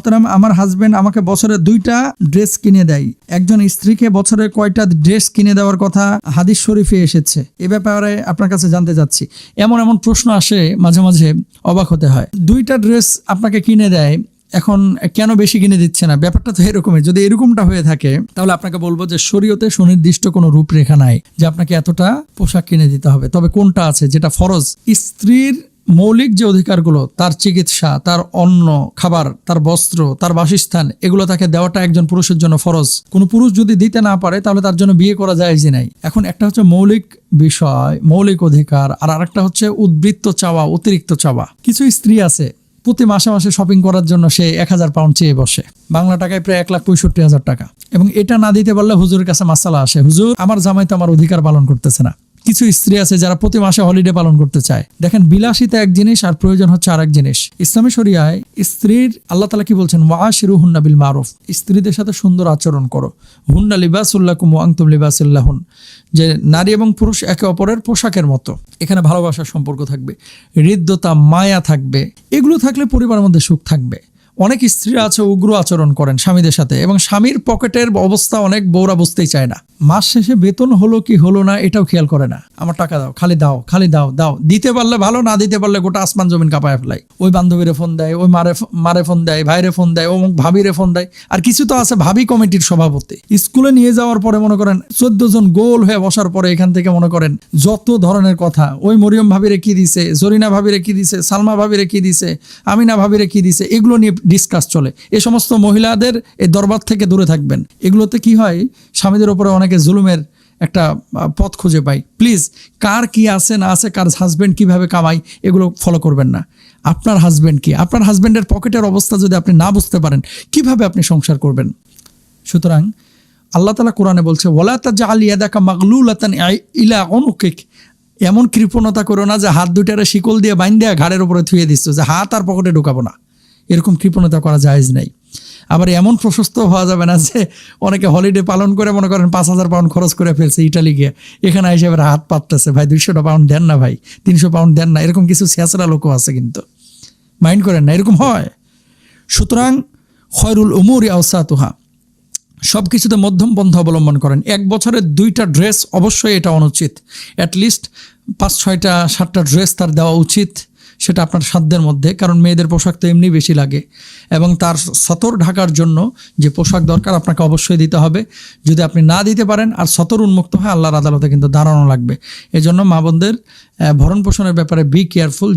মোহতারাম, আমার হাজবেন্ড আমাকে বছরে দুইটা ড্রেস কিনে দেয়। একজন স্ত্রীকে বছরে কয়টা ড্রেস কিনে দেওয়ার কথা হাদিস শরীফে এসেছে। এ ব্যাপারে আপনার কাছে জানতে চাচ্ছি। এমন এমন প্রশ্ন আসে, মাঝে মাঝে অবাক হতে হয়। দুইটা ড্রেস আপনাকে কিনে দেয়, এখন কেন বেশি কিনে দিচ্ছে না? ব্যাপারটা তো এরকমই। যদি এরকমটা হয়ে থাকে, তাহলে আপনাকে বলব যে শরীয়তে সুনির্দিষ্ট কোনো রূপরেখা নাই যে আপনাকে এতটা পোশাক কিনে দিতে হবে। তবে কোনটা আছে যেটা ফরজ? স্ত্রীর মৌলিক যে অধিকারগুলো, তার চিকিৎসা, তার অন্ন, খাবার, তার বস্ত্র, তার বাসস্থান, এগুলো তাকে দেওয়াটা একজন পুরুষের জন্য ফরজ। কোনো পুরুষ যদি দিতে না পারে, তাহলে তার জন্য বিয়ে করা যায় যে নাই। এখন একটা হচ্ছে মৌলিক বিষয়, মৌলিক অধিকার, আর আরেকটা হচ্ছে উদ্বৃত্ত চাওয়া, অতিরিক্ত চাওয়া। কিছু স্ত্রী আছে, প্রতি মাসে মাসে শপিং করার জন্য সে এক হাজার পাউন্ড চেয়ে বসে। বাংলা টাকায় প্রায় এক লাখ পঁয়ষট্টি হাজার টাকা। এবং এটা না দিতে পারলে হুজুরের কাছে মাসালা আসে, হুজুর, আমার জামাই তো আমার অধিকার পালন করতেছে না। কিছু স্ত্রী আছে যারা প্রতি মাসে হলিডে পালন করতে চায়। দেখেন, বিলাসিতা এক জিনিস আর প্রয়োজন হচ্ছে আরেক জিনিস। ইসলামী শরিয়ায় স্ত্রীর, আল্লাহ তালা কি বলছেন? ওয়াশিরু হুন্না বিল মারুফ। স্ত্রীদের সাথে সুন্দর আচরণ করো। হুন্না লিবাসুল্লাহ কুম আংতুম লিবাসুল্লাহুন যে নারী এবং পুরুষ একে অপরের পোশাকের মতো। এখানে ভালোবাসার সম্পর্ক থাকবে, হৃদ্যতা, মায়া থাকবে। এগুলো থাকলে পরিবারের মধ্যে সুখ থাকবে। অনেক স্ত্রীরা আছে, উগ্র আচরণ করেন স্বামীদের সাথে এবং স্বামীর পকেটের অবস্থা অনেক বউরা বুঝতেই চায় না। মাস শেষে বেতন হলো কি হলো না এটাও খেয়াল করে না। আমার টাকা দাও, খালি দাও খালি দাও দাও। দিতে পারলে ভালো, না দিতে পারলে গোটা আসমান জমিন কাপায় ফেলাই। ওই বান্ধবীরে ফোন দেয়, ওই মারে মারে ফোন দেয়, ভাইরে ফোন দেয়, অমুক ভাবিরে ফোন দেয়। আর কিছু তো আছে ভাবি কমিটির সভাপতি। স্কুলে নিয়ে যাওয়ার পরে মনে করেন চোদ্দ জন গোল হয়ে বসার পরে এখান থেকে মনে করেন যত ধরনের কথা, ওই মরিয়ম ভাবিরে কি দিছে, জরিনা ভাবিরে কি দিছে, সালমা ভাবিরে কি দিছে, আমিনা ভাবিরে কি দিছে, এগুলো নিয়ে ডিসকাস চলে। এ সমস্ত মহিলাদের এই দরবার থেকে দূরে থাকবেন। এগুলোতে কি হয়, স্বামীদের ওপরে অনেকে জুলুমের একটা পথ খুঁজে পাই প্লিজ কার কি আছে, না আছে, কার হাজবেন্ড কীভাবে কামাই এগুলো ফলো করবেন না। আপনার হাজবেন্ড কি? আপনার হাজব্যান্ডের পকেটের অবস্থা যদি আপনি না বুঝতে পারেন, কীভাবে আপনি সংসার করবেন? সুতরাং, আল্লাহ তালা কোরআনে বলছে ওলা তাজা আলিয়া দেখা মাগলুল ইলা অনুকিক এমন কৃপণতা করো না যে হাত দুটারে শিকল দিয়ে বাইন দেয়া ঘাড়ের উপরে থুয়ে দিচ্ছ যে হাত আর পকেটে ঢুকাবো না। এরকম কৃপণতা করা জায়েজ নাই। আবার এমন প্রশস্ত হওয়া যাবে না যে অনেকে হলিডে পালন করে, মনে করেন পাঁচ হাজার পাউন্ড খরচ করে ফেলছে ইটালি গিয়ে। এখানে এসে এবার হাত পাততেছে, ভাই দুইশোটা পাউন্ড দেন না ভাই, তিনশো পাউন্ড দেন না। এরকম কিছু ছেঁচড়া লোকও আছে কিন্তু। মাইন্ড করেন না, এরকম হয়? সুতরাং খয়রুল উমুর আওসাতুহা সব কিছুতে মধ্যম পন্থা অবলম্বন করেন। এক বছরের দুইটা ড্রেস অবশ্যই এটা অনুচিত। অ্যাটলিস্ট পাঁচ, ছয়টা, সাতটা ড্রেস তার দেওয়া উচিত। সেটা আপনার সাধ্যের মধ্যে, কারণ মেয়েদের পোশাক তো এমনি বেশি লাগে। এবং তার সতর ঢাকার জন্য যে পোশাক দরকার আপনাকে অবশ্যই দিতে হবে। যদি আপনি না দিতে পারেন, আর সতর উন্মুক্ত হয়, আল্লাহর আদালতে কিন্তু দাঁড়ানো লাগবে। এজন্য মা বোনদের ভরণ পোষণের ব্যাপারে বি কেয়ারফুল